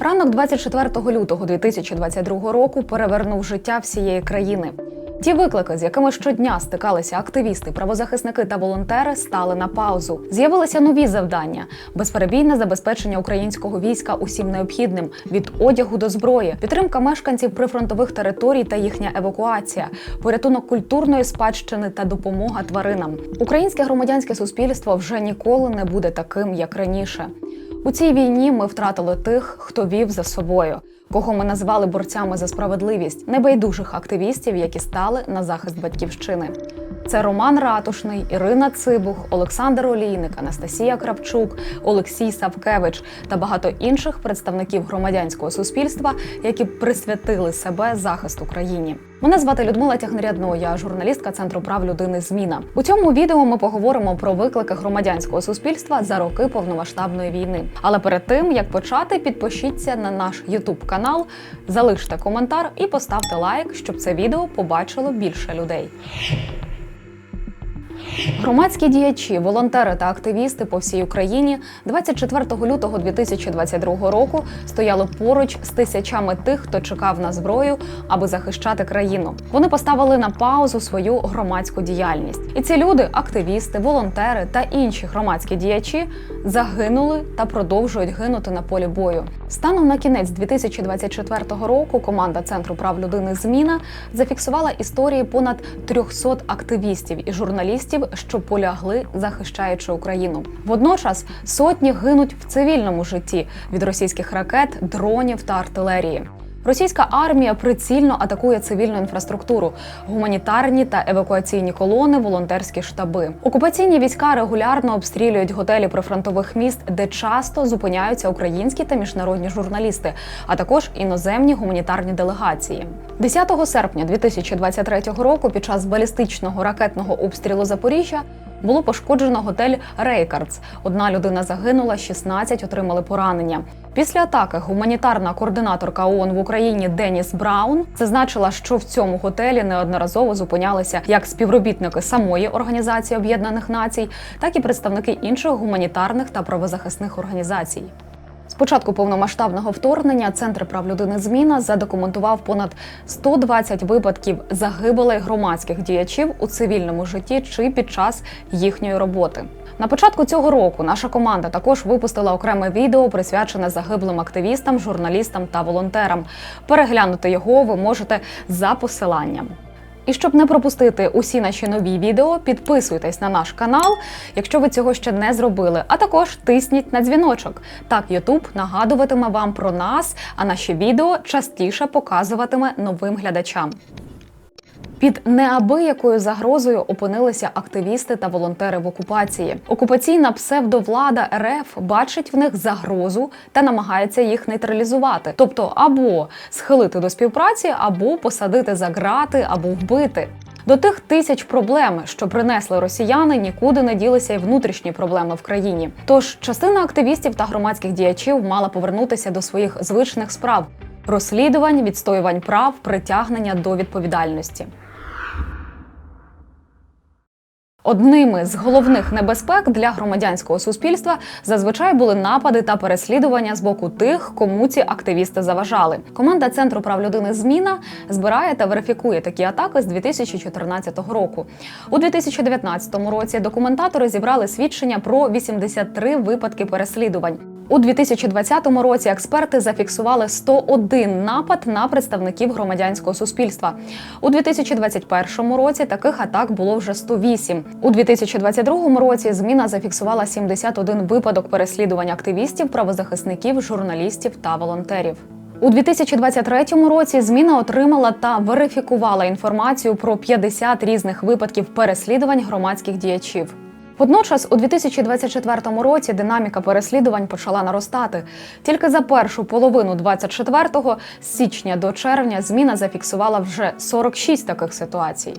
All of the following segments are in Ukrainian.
Ранок 24 лютого 2022 року перевернув життя всієї країни. Ті виклики, з якими щодня стикалися активісти, правозахисники та волонтери, стали на паузу. З'явилися нові завдання: безперебійне забезпечення українського війська усім необхідним від одягу до зброї, підтримка мешканців прифронтових територій та їхня евакуація, порятунок культурної спадщини та допомога тваринам. Українське громадянське суспільство вже ніколи не буде таким, як раніше. У цій війні ми втратили тих, хто вів за собою, кого ми назвали борцями за справедливість, небайдужих активістів, які стали на захист батьківщини. Це Роман Ратушний, Ірина Цибух, Олександр Олійник, Анастасія Кравчук, Олексій Савкевич та багато інших представників громадянського суспільства, які присвятили себе захисту країні. Мене звати Людмила Тягнерядно, я журналістка Центру прав людини Зміна. У цьому відео ми поговоримо про виклики громадянського суспільства за роки повномасштабної війни. Але перед тим як почати, підпишіться на наш YouTube канал, залиште коментар і поставте лайк, щоб це відео побачило більше людей. Громадські діячі, волонтери та активісти по всій Україні 24 лютого 2022 року стояли поруч з тисячами тих, хто чекав на зброю, аби захищати країну. Вони поставили на паузу свою громадську діяльність. І ці люди, активісти, волонтери та інші громадські діячі, загинули та продовжують гинути на полі бою. Станом на кінець 2024 року команда Центру прав людини Зміна зафіксувала історії понад 300 активістів і журналістів, що полягли, захищаючи Україну. Водночас сотні гинуть в цивільному житті від російських ракет, дронів та артилерії. Російська армія прицільно атакує цивільну інфраструктуру, гуманітарні та евакуаційні колони, волонтерські штаби. Окупаційні війська регулярно обстрілюють готелі прифронтових міст, де часто зупиняються українські та міжнародні журналісти, а також іноземні гуманітарні делегації. 10 серпня 2023 року, під час балістичного ракетного обстрілу Запоріжжя. Було пошкоджено готель Рейкардс. Одна людина загинула, 16 отримали поранення. Після атаки гуманітарна координаторка ООН в Україні Деніс Браун зазначила, що в цьому готелі неодноразово зупинялися як співробітники самої організації Об'єднаних Націй, так і представники інших гуманітарних та правозахисних організацій. З початку повномасштабного вторгнення Центр прав людини Зміна задокументував понад 120 випадків загибелей громадських діячів у цивільному житті чи під час їхньої роботи. На початку цього року наша команда також випустила окреме відео, присвячене загиблим активістам, журналістам та волонтерам. Переглянути його ви можете за посиланням. І щоб не пропустити усі наші нові відео, підписуйтесь на наш канал, якщо ви цього ще не зробили. А також тисніть на дзвіночок. Так Ютуб нагадуватиме вам про нас, а наші відео частіше показуватиме новим глядачам. Під неабиякою загрозою опинилися активісти та волонтери в окупації. Окупаційна псевдовлада РФ бачить в них загрозу та намагається їх нейтралізувати, тобто або схилити до співпраці, або посадити за грати, або вбити. До тих тисяч проблем, що принесли росіяни, нікуди не ділися й внутрішні проблеми в країні. Тож частина активістів та громадських діячів мала повернутися до своїх звичних справ розслідувань, відстоювань прав, притягнення до відповідальності. Одними з головних небезпек для громадянського суспільства зазвичай були напади та переслідування з боку тих, кому ці активісти заважали. Команда Центру прав людини Зміна збирає та верифікує такі атаки з 2014 року. У 2019 році документатори зібрали свідчення про 83 випадки переслідувань. У 2020 році експерти зафіксували 101 напад на представників громадянського суспільства. У 2021 році таких атак було вже 108. У 2022 році зміна зафіксувала 71 випадок переслідувань активістів, правозахисників, журналістів та волонтерів. У 2023 році зміна отримала та верифікувала інформацію про 50 різних випадків переслідувань громадських діячів. Водночас, у 2024 році динаміка переслідувань почала наростати. Тільки за першу половину 24-го, з січня до червня, зміна зафіксувала вже 46 таких ситуацій.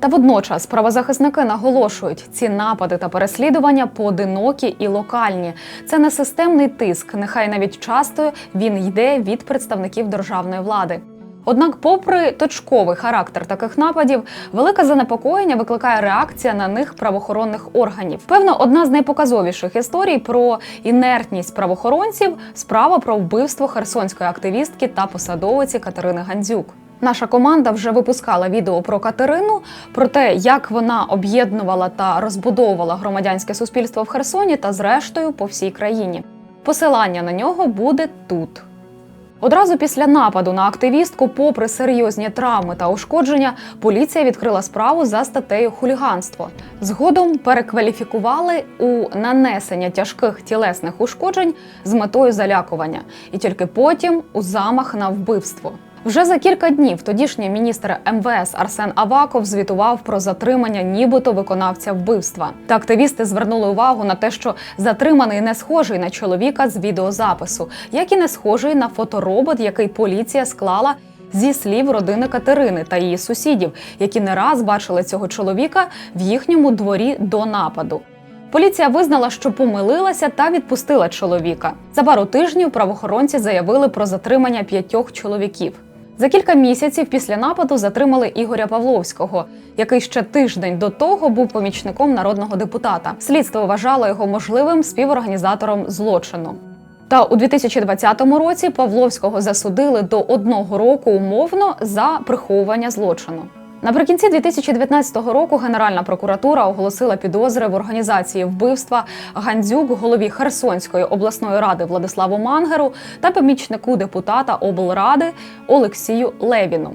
Та водночас правозахисники наголошують, ці напади та переслідування поодинокі і локальні. Це не системний тиск, нехай навіть часто він йде від представників державної влади. Однак, попри точковий характер таких нападів, велике занепокоєння викликає реакція на них правоохоронних органів. Певно, одна з найпоказовіших історій про інертність правоохоронців справа про вбивство херсонської активістки та посадовиці Катерини Гандзюк. Наша команда вже випускала відео про Катерину, про те, як вона об'єднувала та розбудовувала громадянське суспільство в Херсоні та, зрештою, по всій країні. Посилання на нього буде тут. Одразу після нападу на активістку, попри серйозні травми та ушкодження, поліція відкрила справу за статтею хуліганство. Згодом перекваліфікували у нанесення тяжких тілесних ушкоджень з метою залякування, і тільки потім у замах на вбивство. Вже за кілька днів тодішній міністр МВС Арсен Аваков звітував про затримання нібито виконавця вбивства. Та активісти звернули увагу на те, що затриманий не схожий на чоловіка з відеозапису, як і не схожий на фоторобот, який поліція склала. Зі слів родини Катерини та її сусідів, які не раз бачили цього чоловіка в їхньому дворі до нападу. Поліція визнала, що помилилася та відпустила чоловіка. За пару тижнів правоохоронці заявили про затримання п'ятьох чоловіків. За кілька місяців після нападу затримали Ігоря Павловського, який ще тиждень до того був помічником народного депутата. Слідство вважало його можливим співорганізатором злочину. Та у 2020 році Павловського засудили до одного року умовно за приховування злочину. Наприкінці 2019 року Генеральна прокуратура оголосила підозри в організації вбивства Гандзюк, голові Херсонської обласної ради Владиславу Мангеру та помічнику депутата облради Олексію Левіну.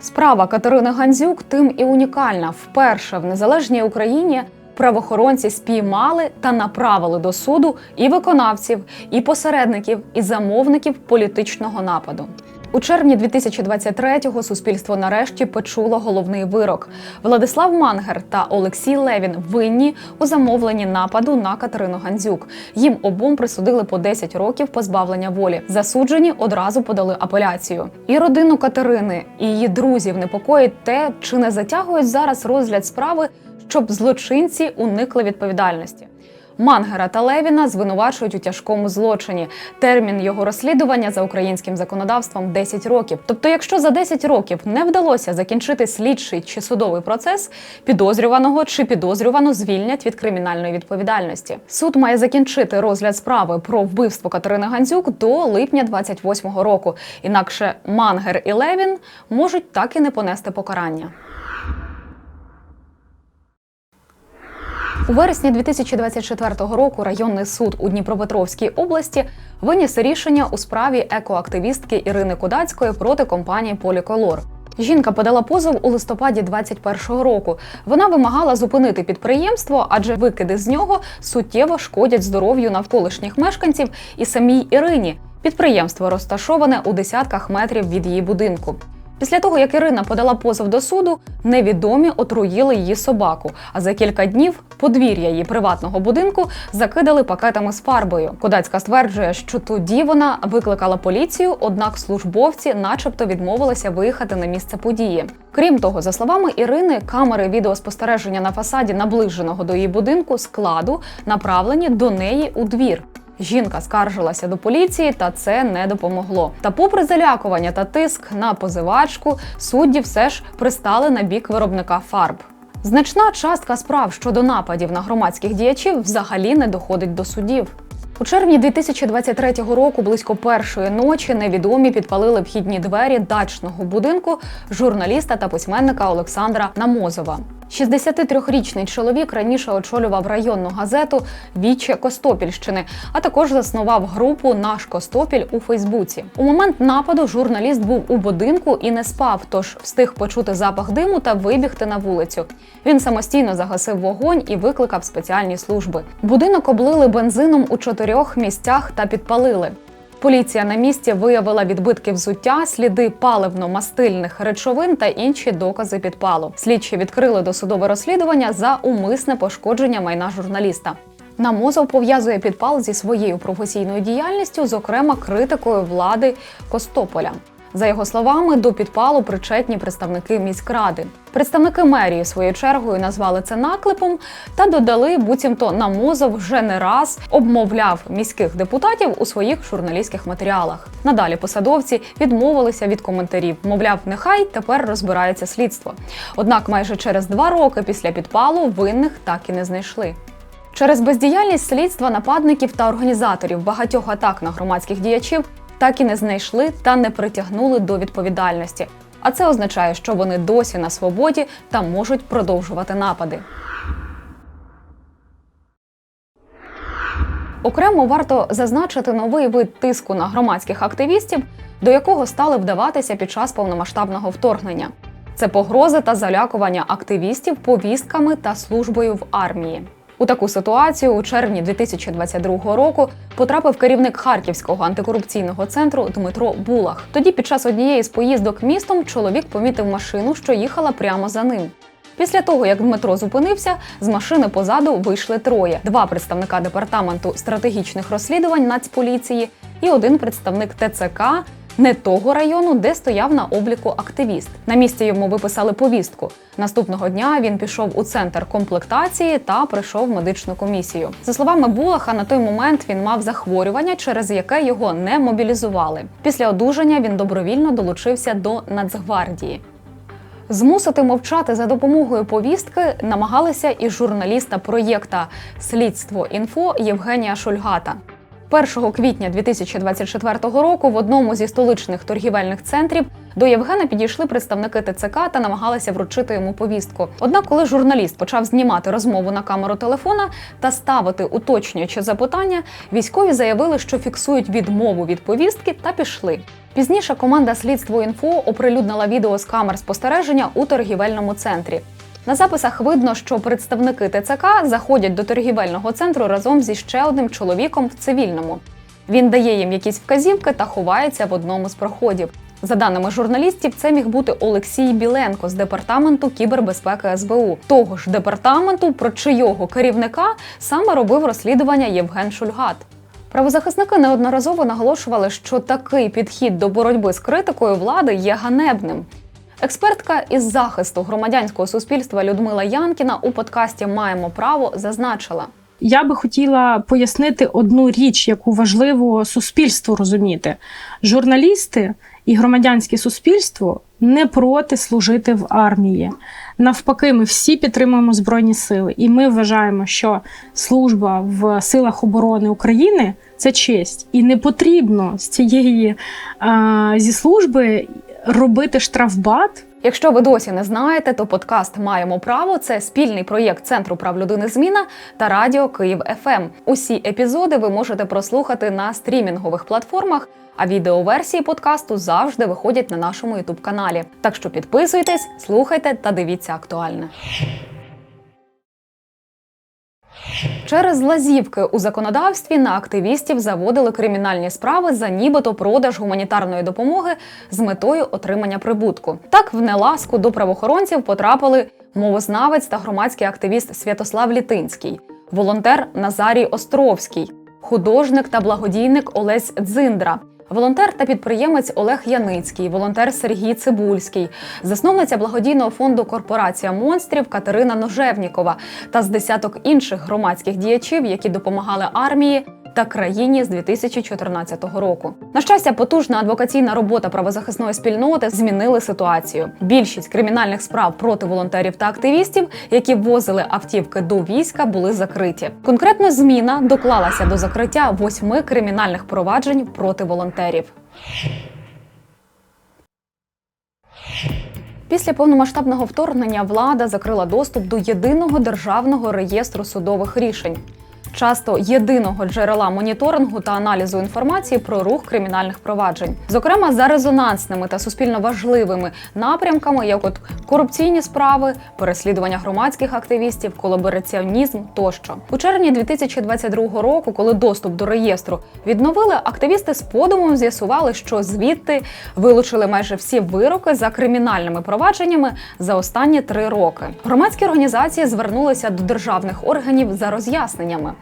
Справа Катерини Гандзюк тим і унікальна. Вперше в незалежній Україні правоохоронці спіймали та направили до суду і виконавців, і посередників, і замовників політичного нападу. У червні 2023-го суспільство нарешті почуло головний вирок. Владислав Мангер та Олексій Левін винні у замовленні нападу на Катерину Гандзюк. Їм обом присудили по 10 років позбавлення волі. Засуджені одразу подали апеляцію. І родину Катерини і її друзів непокоїть те, чи не затягують зараз розгляд справи, щоб злочинці уникли відповідальності. Мангера та Левіна звинувачують у тяжкому злочині. Термін його розслідування за українським законодавством 10 років. Тобто, якщо за 10 років не вдалося закінчити слідчий чи судовий процес, підозрюваного чи підозрювану звільнять від кримінальної відповідальності. Суд має закінчити розгляд справи про вбивство Катерини Гандзюк до липня 28-го року. Інакше Мангер і Левін можуть так і не понести покарання. У вересні 2024 року районний суд у Дніпропетровській області виніс рішення у справі екоактивістки Ірини Кудацької проти компанії Поліколор. Жінка подала позов у листопаді 2021 року. Вона вимагала зупинити підприємство, адже викиди з нього суттєво шкодять здоров'ю навколишніх мешканців і самій Ірині. Підприємство розташоване у десятках метрів від її будинку. Після того, як Ірина подала позов до суду, невідомі отруїли її собаку. А за кілька днів подвір'я її приватного будинку закидали пакетами з фарбою. Кодацька стверджує, що тоді вона викликала поліцію, однак службовці, начебто, відмовилися виїхати на місце події. Крім того, за словами Ірини, камери відеоспостереження на фасаді наближеного до її будинку складу направлені до неї у двір. Жінка скаржилася до поліції, та це не допомогло. Та, попри залякування та тиск на позивачку, судді все ж пристали на бік виробника фарб. Значна частка справ щодо нападів на громадських діячів взагалі не доходить до судів. У червні 2023 року, близько першої ночі, невідомі підпалили вхідні двері дачного будинку журналіста та письменника Олександра Намозова. 63-річний чоловік раніше очолював районну газету Віче Костопільщини, а також заснував групу Наш Костопіль у Фейсбуці. У момент нападу журналіст був у будинку і не спав, тож встиг почути запах диму та вибігти на вулицю. Він самостійно загасив вогонь і викликав спеціальні служби. Будинок облили бензином у чотирьох місцях та підпалили. Поліція на місці виявила відбитки взуття, сліди паливно-мастильних речовин та інші докази підпалу. Слідчі відкрили досудове розслідування за умисне пошкодження майна журналіста. Намозов пов'язує підпал зі своєю професійною діяльністю, зокрема критикою влади Костополя. За його словами, до підпалу причетні представники міськради. Представники мерії своєю чергою назвали це наклепом та додали, буцімто Намозов вже не раз обмовляв міських депутатів у своїх журналістських матеріалах. Надалі посадовці відмовилися від коментарів. Мовляв, нехай тепер розбирається слідство. Однак, майже через два роки після підпалу винних так і не знайшли. Через бездіяльність слідства нападників та організаторів багатьох атак на громадських діячів так і не знайшли та не притягнули до відповідальності. А це означає, що вони досі на свободі та можуть продовжувати напади. Окремо варто зазначити новий вид тиску на громадських активістів, до якого стали вдаватися під час повномасштабного вторгнення. Це погрози та залякування активістів повістками та службою в армії. У таку ситуацію у червні 2022 року потрапив керівник Харківського антикорупційного центру Дмитро Булах. Тоді, під час однієї з поїздок містом, чоловік помітив машину, що їхала прямо за ним. Після того, як Дмитро зупинився, з машини позаду вийшли троє: два представника департаменту стратегічних розслідувань Нацполіції і один представник ТЦК не того району, де стояв на обліку активіст. На місці йому виписали повістку. Наступного дня він пішов у центр комплектації та пройшов медичну комісію. За словами Булаха, на той момент він мав захворювання, через яке його не мобілізували. Після одужання він добровільно долучився до Нацгвардії. Змусити мовчати за допомогою повістки намагалися і журналіста проєкта Слідство інфо Євгенія Шульгата. 1 квітня 2024 року в одному зі столичних торгівельних центрів до Євгена підійшли представники ТЦК та намагалися вручити йому повістку. Однак, коли журналіст почав знімати розмову на камеру телефона та ставити уточнюючі запитання, військові заявили, що фіксують відмову від повістки та пішли. Пізніше команда слідство інфо оприлюднила відео з камер спостереження у торгівельному центрі. На записах видно, що представники ТЦК заходять до торгівельного центру разом зі ще одним чоловіком в цивільному. Він дає їм якісь вказівки та ховається в одному з проходів. За даними журналістів, це міг бути Олексій Біленко з департаменту кібербезпеки СБУ, того ж департаменту, про чийого керівника саме робив розслідування Євген Шульгат. Правозахисники неодноразово наголошували, що такий підхід до боротьби з критикою влади є ганебним. Експертка із захисту громадянського суспільства Людмила Янкіна у подкасті Маємо право зазначила. Я би хотіла пояснити одну річ, яку важливо суспільству розуміти: журналісти і громадянське суспільство не проти служити в армії. Навпаки, ми всі підтримуємо збройні сили, і ми вважаємо, що служба в силах оборони України це честь, і не потрібно з цієї зі служби робити штрафбат. Якщо ви досі не знаєте, то подкаст Маємо право це спільний проєкт Центру прав людини Зміна та Радіо Київ ФМ. Усі епізоди ви можете прослухати на стрімінгових платформах. А відеоверсії подкасту завжди виходять на нашому ютуб каналі. Так що підписуйтесь, слухайте та дивіться актуальне. Через лазівки у законодавстві на активістів заводили кримінальні справи за нібито продаж гуманітарної допомоги з метою отримання прибутку. Так в неласку до правоохоронців потрапили мовознавець та громадський активіст Святослав Літинський, волонтер Назарій Островський, художник та благодійник Олесь Дзиндра. Волонтер та підприємець Олег Яницький, волонтер Сергій Цибульський, засновниця благодійного фонду Корпорація монстрів Катерина Ножевнікова та з десяток інших громадських діячів, які допомагали армії та країні з 2014 року. На щастя, потужна адвокаційна робота правозахисної спільноти змінили ситуацію. Більшість кримінальних справ проти волонтерів та активістів, які ввозили автівки до війська, були закриті. Конкретно зміна доклалася до закриття восьми кримінальних проваджень проти волонтерів. Після повномасштабного вторгнення влада закрила доступ до єдиного державного реєстру судових рішень. Часто єдиного джерела моніторингу та аналізу інформації про рух кримінальних проваджень, зокрема за резонансними та суспільно важливими напрямками, як от корупційні справи, переслідування громадських активістів, колабораціонізм тощо. У червні 2022 року, коли доступ до реєстру відновили, активісти з подумом з'ясували, що звідти вилучили майже всі вироки за кримінальними провадженнями за останні три роки. Громадські організації звернулися до державних органів за роз'ясненнями.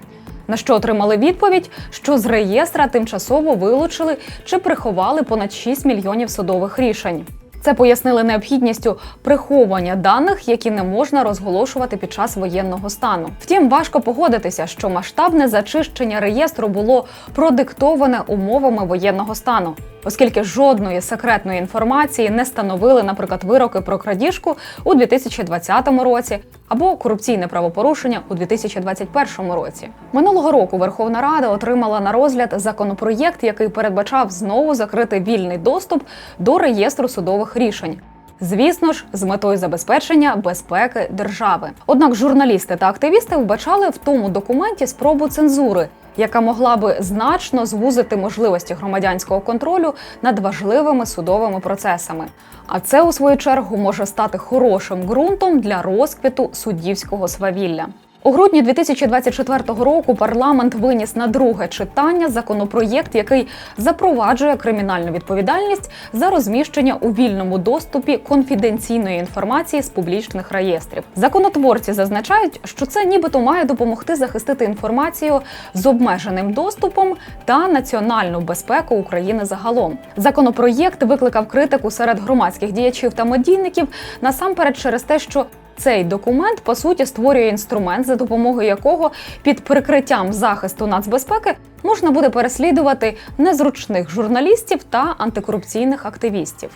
На що отримали відповідь, що з реєстра тимчасово вилучили чи приховали понад 6 мільйонів судових рішень. Це пояснили необхідністю приховування даних, які не можна розголошувати під час воєнного стану. Втім, важко погодитися, що масштабне зачищення реєстру було продиктоване умовами воєнного стану, оскільки жодної секретної інформації не становили, наприклад, вироки про крадіжку у 2020 році або корупційне правопорушення у 2021 році. Минулого року Верховна Рада отримала на розгляд законопроєкт, який передбачав знову закрити вільний доступ до реєстру судових рішень. Звісно ж, з метою забезпечення безпеки держави. Однак журналісти та активісти вбачали в тому документі спробу цензури, яка могла би значно звузити можливості громадянського контролю над важливими судовими процесами. А це у свою чергу може стати хорошим ґрунтом для розквіту суддівського свавілля. У грудні 2024 року парламент виніс на друге читання законопроєкт, який запроваджує кримінальну відповідальність за розміщення у вільному доступі конфіденційної інформації з публічних реєстрів. Законотворці зазначають, що це нібито має допомогти захистити інформацію з обмеженим доступом та національну безпеку України загалом. Законопроєкт викликав критику серед громадських діячів та медійників насамперед через те, що цей документ по суті створює інструмент, за допомогою якого під прикриттям захисту нацбезпеки можна буде переслідувати незручних журналістів та антикорупційних активістів.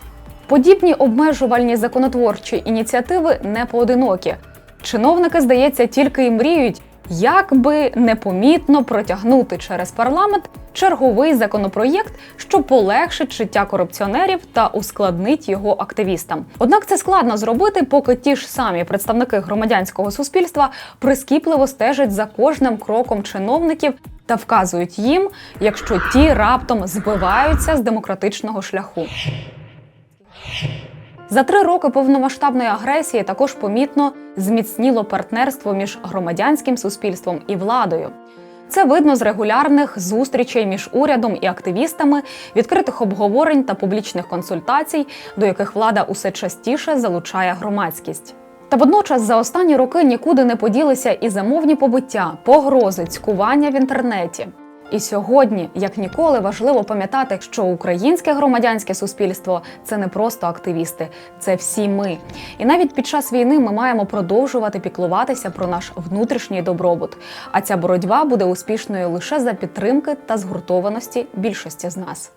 Подібні обмежувальні законотворчі ініціативи не поодинокі. Чиновники, здається, тільки й мріють, як би непомітно протягнути через парламент черговий законопроєкт, що полегшить життя корупціонерів та ускладнить його активістам. Однак це складно зробити, поки ті ж самі представники громадянського суспільства прискіпливо стежать за кожним кроком чиновників та вказують їм, якщо ті раптом збиваються з демократичного шляху. За три роки повномасштабної агресії також помітно зміцніло партнерство між громадянським суспільством і владою. Це видно з регулярних зустрічей між урядом і активістами, відкритих обговорень та публічних консультацій, до яких влада усе частіше залучає громадськість. Та водночас за останні роки нікуди не поділися і замовні побиття, погрози, цькування в інтернеті. І сьогодні, як ніколи, важливо пам'ятати, що українське громадянське суспільство це не просто активісти, це всі ми. І навіть під час війни ми маємо продовжувати піклуватися про наш внутрішній добробут. А ця боротьба буде успішною лише за підтримки та згуртованості більшості з нас.